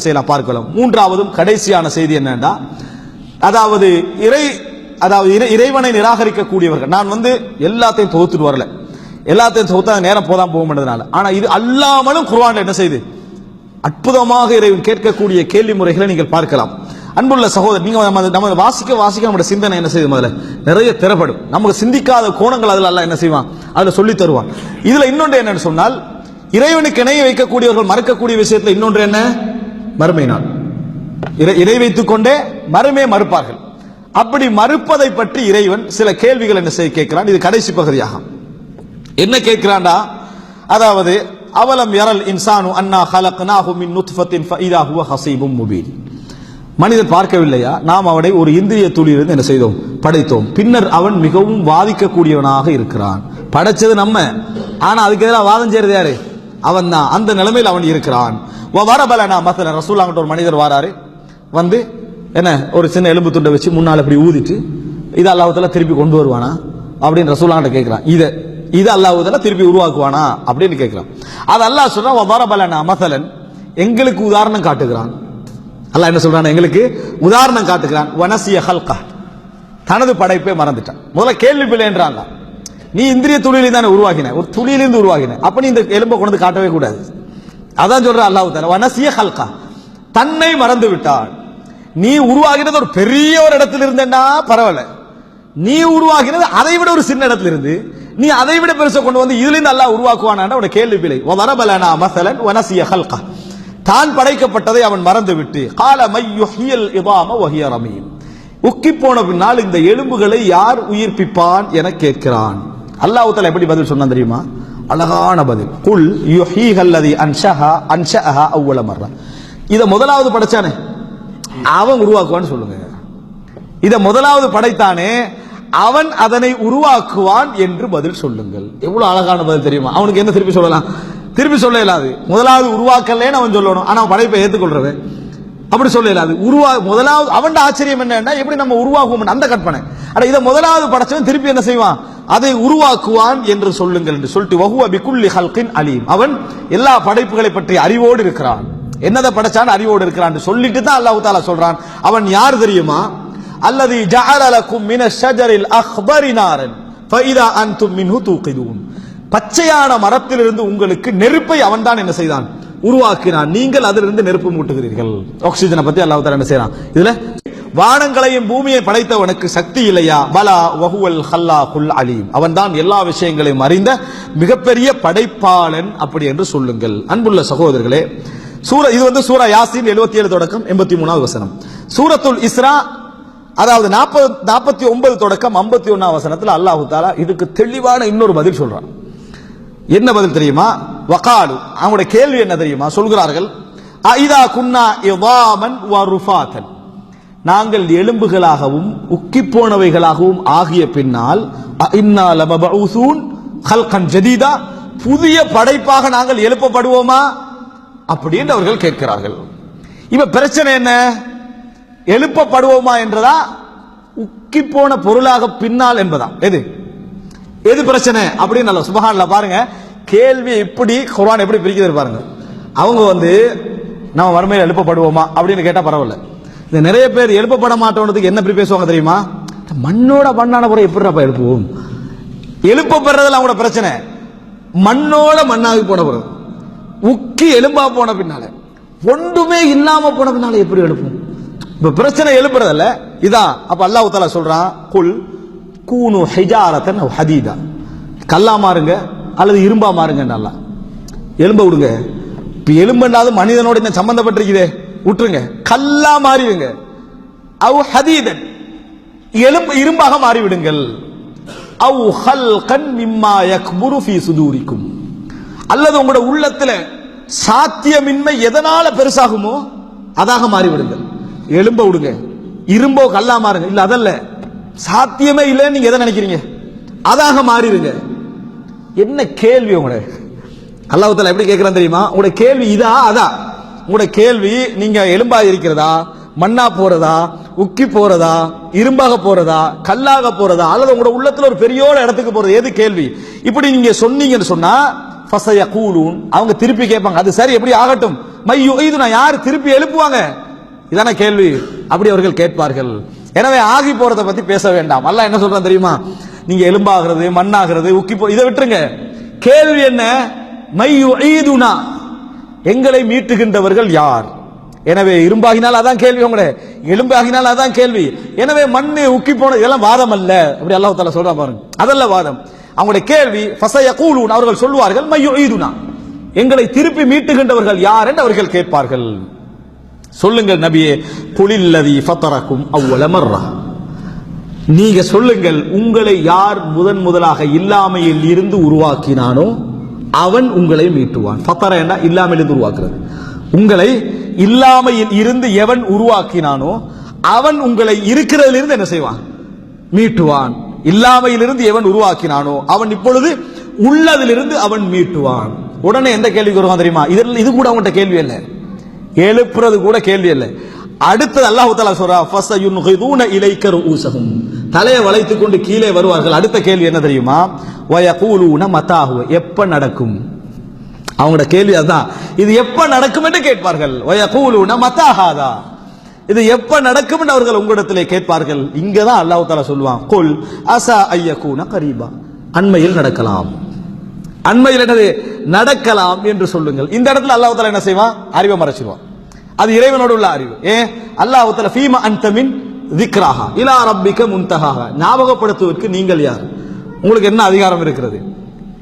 செய்யலாம் பார்க்கலாம் மூன்றாவதும் கடைசியான செய்தி என்னன்னா அதாவது இறை அதாவது இறை- இறைவனை நிராகரிக்கக்கூடியவர்கள். நான் வந்து எல்லாத்தையும் தொகுத்துட்டு வரல. எல்லாத்தையும் தொகுத்தா நேரம் போதான் போக மாட்டதுனால ஆனா இது அல்லாமலும் குர்வான்ல என்ன செய்து? அற்புதமாக இறைவன் கேட்கக்கூடிய கேள்வி முறைகளை நீங்கள் பார்க்கலாம். அன்புள்ள சகோதரர் நீங்க நம்ம வாசிக்க வாசிக்க நம்மளோட சிந்தனை என்ன செய்யுது முதல்ல? நிறைய திறப்படும். நமக்கு சிந்திக்காத கோணங்கள் அதில் எல்லாம் என்ன செய்வான்? அதில் சொல்லி தருவான். இதுல இன்னொன்று என்னன்னு சொன்னால் இறைவனுக்கு இணைய வைக்கக்கூடியவர்கள் மறக்கக்கூடிய விஷயத்துல இன்னொன்று என்ன? மறுமை நாள். இதை வைத்துக் கொண்டே மறுமே மறுப்பார்கள். அப்படி மறுப்பதை பற்றி இறைவன் சில கேள்விகள் என்ன செய்ய கேட்கிறான்? இது கடைசி பகுதியாகும் என்ன கேட்கிறான்டா? அதாவது அவலம் யரல் இன்சானு அன்னா ஹலக்னாஹு மின் நுத்ஃபத்தின் ஃபைதா ஹுவ ஹஸீபும் முபீன். மனிதன் பார்க்கவில்லையா? நாம் அவனை ஒரு இந்திரிய துளியிலிருந்து என்ன செய்தோம்? படைத்தோம். பின்னர் அவன் மிகவும் வாதிக்கக்கூடியவனாக இருக்கிறான். படைச்சது நம்ம. ஆனா அதுக்கு எதிராக வாதம் செய்யறது யாரு? அவன் தான். அந்த நிலைமையில் அவன் இருக்கிறான். வரபலனா மசல ரசூலாங்கிட்ட ஒரு மனிதர் வராரு. வந்து என்ன ஒரு சின்ன எலும்பு துண்டை வச்சு முன்னால் இப்படி ஊதிட்டு இது அல்லாஹ்வுத்தாலா திருப்பி கொண்டு வருவானா? அப்படின்னு ரசூலாங்கிட்ட கேட்கிறான். இதை இது அல்லாஹ்வுத்தாலா திருப்பி உருவாக்குவானா? அப்படின்னு கேட்கிறான். அது அல்லாஹ் சொல்றான் வரபலனா மசலன். எங்களுக்கு உதாரணம் காட்டுகிறான். அல்லாஹ் என்ன சொல்றான்? எங்களுக்கு உதாரணம் காட்டுகிறான். வனசிய ஹல்கா தனது படைப்பை மறந்துட்டான். முதல்ல கேள்வி பிள்ளைன்றான் நீ இந்திரிய துளியிலிருந்து தானே உருவாகின ஒரு துளியிலிருந்து உருவாகின அப்ப நீ இந்த எலும்பை கொண்டு வந்து காட்டவே கூடாது. அதான் சொல்ற அல்லாஹ் வனசிய ஹல்கா தன்னை மறந்து விட்டான். நீ உருவாகினது ஒரு பெரிய ஒரு இடத்துல இருந்தேன்னா பரவாயில்ல. நீ உருவாகினது அதை விட ஒரு சின்ன இடத்துல இருந்து நீ அதை விட பெருசா கொண்டு வந்து இதுல இருந்து அல்லாஹ் உருவாக்குவானா உட கேள்வி பிழை வரபலனா மசலன் வனசிய ஹல்கா தான் படைக்கப்பட்டதை அவன் மறந்து விட்டு கால மையுஹியல் இதாம வஹிய ரமீம் உக்கி போன பின்னால் இந்த எலும்புகளை யார் உயிர்ப்பிப்பான் என கேட்கிறான். அல்லாஹுத்தல எப்படி பதில் சொன்னான் தெரியுமா? அழகான பதில். குல் யுஹீஹல்லதி அன்ஷஹா அன்ஷஹா அவ்வள மர்ரா. இத முதலாவது படைச்சானே? அவன் உருவாக்குவான்னு சொல்லுங்க. இத முதலாவது படைத்தானே? அவன் அதனை உருவாக்குவான் என்று பதில் சொல்லுங்கள். எவ்வளவு அழகான பதில் தெரியுமா? அவனுக்கு என்ன திருப்பி சொல்லலாம்? திருப்பி சொல்ல இயலாது முதலாவது உருவாக்கலேன்னு அவன் சொல்லணும். ஆனா படைப்பை ஏத்துக்கொள்றவன். அப்படி சொல்ல இயலாது உருவா முதலாவது அவன் ஆச்சரியம் என்னன்னா எப்படி நம்ம உருவாக்குவோம் அந்த கற்பனை. ஆனா இதை முதலாவது படைச்சவன் திருப்பி என்ன செய்வான்? அதை உருவாக்குவான் என்று சொல்லுங்கள் என்று சொல்லிட்டு வஹுவ பிகுல்லி ஹல்கின் அலீம். அவன் எல்லா படைப்புகளை பற்றி அறிவோடு இருக்கிறான். என்னதை படைச்சான்? அறிவோடு இருக்கிறான் சொல்லிட்டு தான் அல்லாஹு தாலா சொல்றான். அவன் யார் தெரியுமா? அல்லது ஜஅலலக்கும் மின ஷஜரில் அக்பரி நாரன் ஃபைதா அன்தும் மின்ஹு தூகிதூன். பச்சையான மரத்திலிருந்து உங்களுக்கு நெருப்பை அவன்தான் என்ன செய்தான்? உருவாக்கினான். நீங்கள் அதிலிருந்து நெருப்பு மூட்டுகிறீர்கள். ஆக்சிஜனை பத்தி அல்லாஹ் என்ன செய்றான் இதுல வானங்களையும் பூமியை படைத்தவனுக்கு சக்தி இல்லையா? பலா வஹுவல் ஹல்லாகுல் அலீம். அவன்தான் எல்லா விஷயங்களையும் அறிந்த மிகப்பெரிய படைப்பாளன் அப்படி என்று சொல்லுங்கள். அன்புள்ள சகோதரர்களே சூர இது வந்து சூரா யாசின் 77 ஏழு தொடக்கம் எண்பத்தி மூணாவது வசனம். சூரத்துல் இஸ்ரா அதாவது நாற்பது நாற்பத்தி ஒன்பது தொடக்கம் ஐம்பத்தி ஒன்னாம் வசனத்தில் அல்லாஹு தாலா இதுக்கு தெளிவான இன்னொரு பதில் சொல்றான். என்ன பதில் தெரியுமா? வகாலு. அவங்களுடைய கேள்வி என்ன தெரியுமா? சொல்கிறார்கள் ஐதா குன்னா இவாமன் ருஃபாதன் நாங்கள் எலும்புகளாகவும் உக்கி போனவைகளாகவும் ஆகிய பின்னால் ஹல்கன் ஜதீதா புதிய படைப்பாக நாங்கள் எழுப்பப்படுவோமா? அப்படின்னு அவர்கள் கேட்கிறார்கள். இப்ப பிரச்சனை என்ன? எழுப்பப்படுவோமா என்றதா? உக்கி போன பொருளாக பின்னால் என்பதா எது? எது பிரச்சனை? அப்படின்னு நல்ல சுபஹான்ல பாருங்க. கேள்வி எப்படி குரான் எப்படி பிரிக்கிறது பாருங்க. அவங்க வந்து நம்ம வறுமையில் எழுப்பப்படுவோமா அப்படின்னு கேட்டா பரவாயில்ல. இந்த நிறைய பேர் எழுப்பப்பட மாட்டோன்றதுக்கு என்ன எப்படி பேசுவாங்க தெரியுமா? மண்ணோட மண்ணான முறை எப்படிப்பா எழுப்புவோம்? எழுப்பப்படுறதுல அவங்களோட பிரச்சனை. மண்ணோட மண்ணாகி போன பிறகு உக்கி எலும்பா போன பின்னால ஒன்றுமே இல்லாம போன பின்னால எப்படி எழுப்பும் இப்ப பிரச்சனை எழுப்புறதில்ல. இதான் அப்ப அல்லாஹ் தாலா சொல்றான் குல் கூனு ஹிஜாரத்தன் ஹதீதா. கல்லா மாறுங்க அல்லது இரும்பா மாறுங்க நல்லா எலும்ப விடுங்க. இப்ப எலும்புன்றாவது மனிதனோட என்ன சம்பந்தப்பட்டிருக்குதே. விட்டுருங்க கல்லா மாறிடுங்க. அவ் ஹதீதன். எலும்பு இரும்பாக மாறிவிடுங்கள். அவ் ஹல் கண் மிம்மா யக்புரு ஃபீ சுதூரிக்கும். அல்லது உங்களோட உள்ளத்துல சாத்தியமின்மை எதனால பெருசாகுமோ அதாக மாறிவிடுங்கள். எலும்ப விடுங்க இரும்போ கல்லா மாறுங்க. இல்ல அதல்ல. சாத்தியமே இல்லைன்னு நீங்க எதை நினைக்கிறீங்க? அதாக மாறிடுங்க. என்ன கேள்வி உங்களோட? அல்லாஹ் எப்படி கேட்கிறான் தெரியுமா? உங்களோட கேள்வி இதா அதான் உங்களோட கேள்வி நீங்க எலும்பா இருக்கிறதா மண்ணா போறதா? உக்கி போறதா? இரும்பாக போறதா? கல்லாக போறதா? அல்லது உங்களோட உள்ளத்துல ஒரு பெரியோட இடத்துக்கு போறது? எது கேள்வி? இப்படி நீங்க சொன்னீங்கன்னு சொன்னா ஃபசயகூலூன். அவங்க திருப்பி கேட்பாங்க. அது சரி எப்படி ஆகட்டும்? மையோ இது நான் யார் திருப்பி எழுப்புவாங்க? இதான கேள்வி. அப்படி அவர்கள் கேட்பார்கள். எனவே ஆகி போறதை பத்தி பேச வேண்டாம். அல்ல என்ன சொல்றான் தெரியுமா? நீங்க எலும்பாகிறது மண்ணாகிறது உக்கி போ இதை விட்டுருங்க. கேள்வி என்ன? மையு ஈதுனா எங்களை மீட்டுகின்றவர்கள் யார்? எனவே இரும்பாகினால் அதான் கேள்வி உங்களே. எலும்பாகினால் அதான் கேள்வி. எனவே மண்ணு உக்கி போன இதெல்லாம் வாதம் அல்ல. அப்படி அல்லாஹ் தால சொல்ற பாருங்க. அதல்ல வாதம். அவங்களுடைய கேள்வி ஃபசய கூலூன் அவர்கள் சொல்வார்கள் மையோ ஈதுனா எங்களை திருப்பி மீட்டுகின்றவர்கள் யார் என்று அவர்கள் கேட்பார்கள். சொல்லுங்கள் நபியே குலில்லதி ஃபத்தரக்கும் அவ்வள மர்ரா. நீங்க சொல்லுங்கள் உங்களை யார் முதன் முதலாக இல்லாமையில் இருந்து உருவாக்கினானோ அவன் உங்களை மீட்டுவான். ஃபத்தர என்ன? இல்லாமல் இருந்து உருவாக்குறது. உங்களை இல்லாமையில் இருந்து எவன் உருவாக்கினானோ அவன் உங்களை இருக்கிறதிலிருந்து என்ன செய்வான்? மீட்டுவான். இல்லாமையிலிருந்து எவன் உருவாக்கினானோ அவன் இப்பொழுது உள்ளதிலிருந்து அவன் மீட்டுவான். உடனே எந்த கேள்விக்கு வருவான் தெரியுமா? இதில் இது கூட அவன்கிட்ட கேள்வி இல்லை எழுப்புறது கூட கேள்வி இல்லை அடுத்தது அல்லாஹ் தஆலா சொல்றா ஃபஸயுன்கிதுன இலைக்க ரூஸஹும் தலையை வளைத்துக் கொண்டு கீழே வருவார்கள். அடுத்த கேள்வி என்ன தெரியுமா? வயகூலூன மத்தாகுவ எப்ப நடக்கும்? அவங்களோட கேள்வி அதான் இது எப்ப நடக்கும் என்று கேட்பார்கள். வயகூலூன மத்தாகாதா இது எப்ப நடக்கும் என்று அவர்கள் உங்களிடத்திலே கேட்பார்கள். இங்கதான் தான் அல்லாஹ் சொல்லுவான். கொல் அசா ஐயகூன கரீபா. அண்மையில் நடக்கலாம். அண்மையில் என்னது? நடக்கலாம் என்று சொல்லுங்கள். இந்த இடத்துல அல்லாஹு தஆலா என்ன செய்வான்? அறிவை மறைச்சிருவான். அது இறைவனோடு உள்ள அறிவு. ஏ அல்லாஹு தஆலா ஃபீமா அன்த மின் இலா ரப்பிக்க முன்தகாக. ஞாபகப்படுத்துவதற்கு நீங்கள் யார்? உங்களுக்கு என்ன அதிகாரம் இருக்கிறது?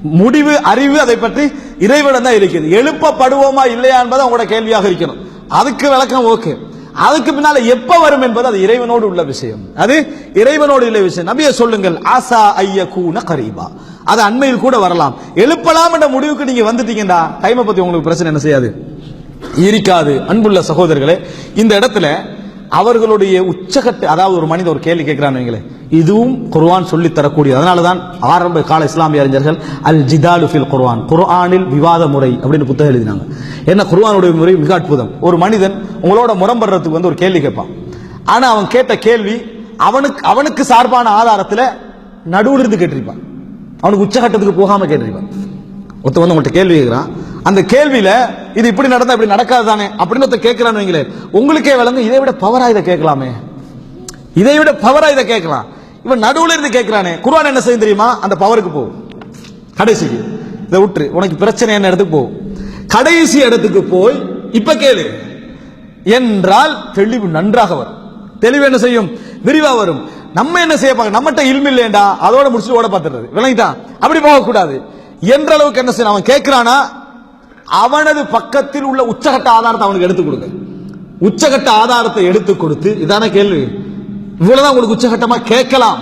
முடிவு அறிவு அதை பற்றி இறைவிடம் தான் இருக்கிறது. எழுப்பப்படுவோமா இல்லையா என்பது அவங்களோட கேள்வியாக இருக்கணும். அதுக்கு விளக்கம் ஓகே. அதுக்கு பின்னால எப்ப வரும் என்பது அது இறைவனோடு உள்ள விஷயம். அது இறைவனோடு உள்ள விஷயம். நபிய சொல்லுங்கள் ஆசா ஐய கூன கரீபா. அது அண்மையில் கூட வரலாம். எழுப்பலாம் என்ற முடிவுக்கு நீங்க வந்துட்டீங்கன்னா டைமை பத்தி உங்களுக்கு பிரச்சனை என்ன செய்யாது? இருக்காது. அன்புள்ள சகோதரர்களே இந்த இடத்துல அவர்களுடைய உச்சகட்ட அதாவது ஒரு மனிதன் ஒரு கேள்வி கேட்கிறான் இதுவும் குர்வான் சொல்லி தரக்கூடிய அதனால தான் ஆரம்ப கால இஸ்லாமிய அறிஞர்கள் அல் ஜிதாலு ஃபில் குர்வான் குர்ஆனில் விவாத முறை அப்படின்னு புத்தகம் எழுதினாங்க. என்ன குர்வானுடைய முறை மிக அற்புதம். ஒரு மனிதன் உங்களோட முரம்படுறதுக்கு வந்து ஒரு கேள்வி கேட்பான். ஆனா அவன் கேட்ட கேள்வி அவனுக்கு அவனுக்கு சார்பான ஆதாரத்தில் நடுவில் இருந்து கேட்டிருப்பான். அவனுக்கு உச்சகட்டத்துக்கு போகாம கேட்டிருப்பான். ஒருத்த வந்து உங்கள்கிட்ட கேள்வி கேட்கிறான். அந்த கேள்வியில இது இப்படி நடந்தா இப்படி நடக்காது தானே அப்படின்னு ஒருத்த கேட்கிறான்னு வைங்களேன் உங்களுக்கே விளங்கும் இதை விட பவரா இதை கேட்கலாமே. இதை விட பவரா இதை கேட்கலாம். இவன் நடுவுல இருந்து கேட்கிறானே குர்ஆன் என்ன செய்யும் தெரியுமா? அந்த பவருக்கு போ. கடைசிக்கு. இதை விட்டுரு உனக்கு பிரச்சனை என்ன இடத்துக்கு போ. கடைசி இடத்துக்கு போய் இப்ப கேளு. என்றால் தெளிவு நன்றாக வரும். தெளிவு என்ன செய்யும்? விரிவா வரும். நம்ம என்ன செய்ய பார்க்க நம்மகிட்ட இல்மு இல்லையண்டா அதோட முடிச்சுட்டு ஓட பார்த்துறது விளங்கிட்டான். அப்படி போகக்கூடாது. என்ற அளவுக்கு என்ன செய்யணும்? அவன் கேட்கிறானா அவனது பக்கத்தில் உள்ள உச்சகட்ட ஆதாரத்தை அவனுக்கு எடுத்து கொடுங்க. உச்சகட்ட ஆதாரத்தை எடுத்து கொடுத்து இதான கேள்வி. இவ்வளவுதான் உங்களுக்கு உச்சகட்டமா கேட்கலாம்.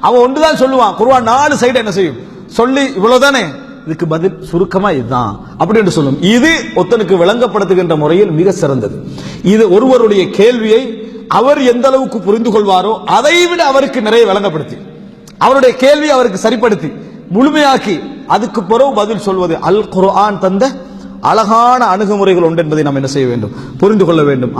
அவன் ஒன்றுதான் சொல்லுவான். குருவான் நாலு சைடு என்ன செய்யும்? சொல்லி இவ்வளவுதானே? இதுக்கு பதில் சுருக்கமா இதுதான். அப்படி என்று சொல்லும். இது ஒருத்தனுக்கு விளங்கப்படுத்துகின்ற முறையில் மிக சிறந்தது. இது ஒருவருடைய கேள்வியை அவர் எந்த அளவுக்கு புரிந்து கொள்வாரோ அதை விட அவருக்கு நிறைய விளங்கப்படுத்தி அவருடைய கேள்வி அவருக்கு சரிப்படுத்தி முழுமையாக்கி அதுக்கு பிறகு பதில் சொல்வது அல் குர்ஆன் தந்த அழகான அணுகுமுறைகள் உண்டு என்பதை நாம் என்ன செய்ய வேண்டும்? புரிந்து கொள்ள வேண்டும்.